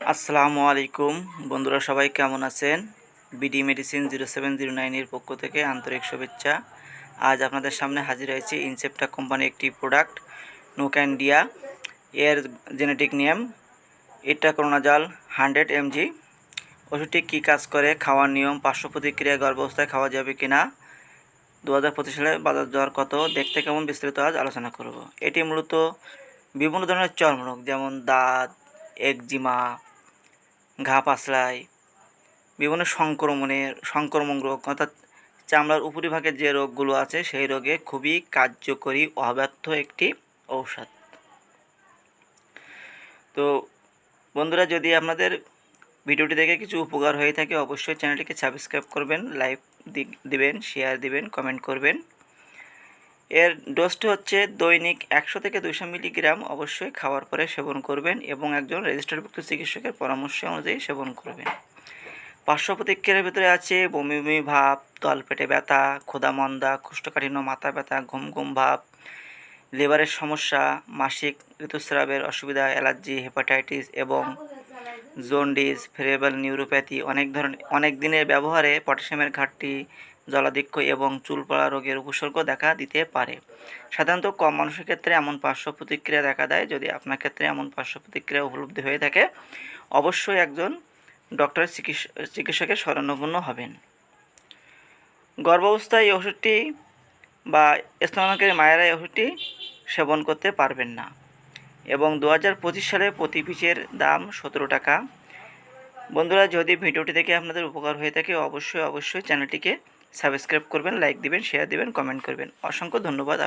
আসসালামু আলাইকুম। বন্ধুরা সবাই কেমন আছেন? BD medicine zero seven zero নাইনের পক্ষ থেকে আন্তরিক শুভেচ্ছা। আজ আপনাদের সামনে হাজির হয়েছে ইনসেপ্টা কোম্পানির একটি প্রোডাক্ট নোক্যান্ডিয়া এর জেনেটিক নিয়ম এটা করোনাজাল হান্ড্রেড এমজি ওষুধটি কী কাজ করে, খাওয়ার নিয়ম পার্শ্ব প্রতিক্রিয়া গর্ভাবস্থায় খাওয়া যাবে কি না দু হাজার পঁচিশ সালে বাজার দর কত, দেখতে কেমন বিস্তারিত আজ আলোচনা করব। এটি মূলত বিভিন্ন ধরনের চর্মরোগ, যেমন দাঁত, একজিমা ঘা পাসলাই বিভিন্ন সংক্রমণের, সংক্রমণ রোগ, অর্থাৎ চামড়ার উপরিভাগের যে রোগগুলো আছে, সেই রোগে খুবই কার্যকরী অব্যর্থ একটি ঔষধ। তো বন্ধুরা, যদি আপনাদের ভিডিওটি দেখে কিছু উপকার হয়ে থাকে, অবশ্যই চ্যানেলটিকে সাবস্ক্রাইব করবেন, লাইক দিবেন, শেয়ার দিবেন, কমেন্ট করবেন। এর ডোজটি হচ্ছে দৈনিক একশো থেকে দুশো মিলিগ্রাম অবশ্যই খাওয়ার পরে সেবন করবেন এবং একজন রেজিস্টারভুক্ত চিকিৎসকের পরামর্শ অনুযায়ী সেবন করবেন। পার্শ্ব প্রতিক্রিয়ার ভিতরে আছে বমি বমি, ভাব, তলপেটে ব্যথা ক্ষুধামন্দা কুষ্ঠকাঠিন্য, মাথা ব্যথা, ঘুম ঘুম ভাব, লিভারের সমস্যা, মাসিক ঋতুস্রাবের অসুবিধা, অ্যালার্জি, হেপাটাইটিস এবং জন্ডিস ফেরেবল নিউরোপ্যাথি, অনেক ধরনের, অনেক দিনের ব্যবহারে পটাশিয়ামের ঘাটতি জলাধিক্য এবং চুল পড়া রোগের উপসর্গ দেখা দিতে পারে। সাধারণত কম মানুষের ক্ষেত্রে এমন পার্শ্ব প্রতিক্রিয়া দেখা দেয়। যদি আপনার ক্ষেত্রে এমন পার্শ্ব প্রতিক্রিয়া উপলব্ধি হয়ে থাকে, অবশ্যই একজন ডক্টরের চিকিৎসা, চিকিৎসকের শরণাপন্ন হবেন। গর্ভাবস্থায় এই ওষুধটি বা স্তনকারী মায়েরা এই ওষুধটি সেবন করতে পারবেন না এবং দু হাজার পঁচিশ সালে প্রতি পিসের দাম সতেরো টাকা। বন্ধুরা, যদি ভিডিওটি দেখে আপনাদের উপকার হয়ে থাকে, অবশ্যই অবশ্যই চ্যানেলটিকে সাবস্ক্রাইব করবেন লাইক দিবেন শেয়ার দিবেন কমেন্ট করবেন। অসংখ্য ধন্যবাদ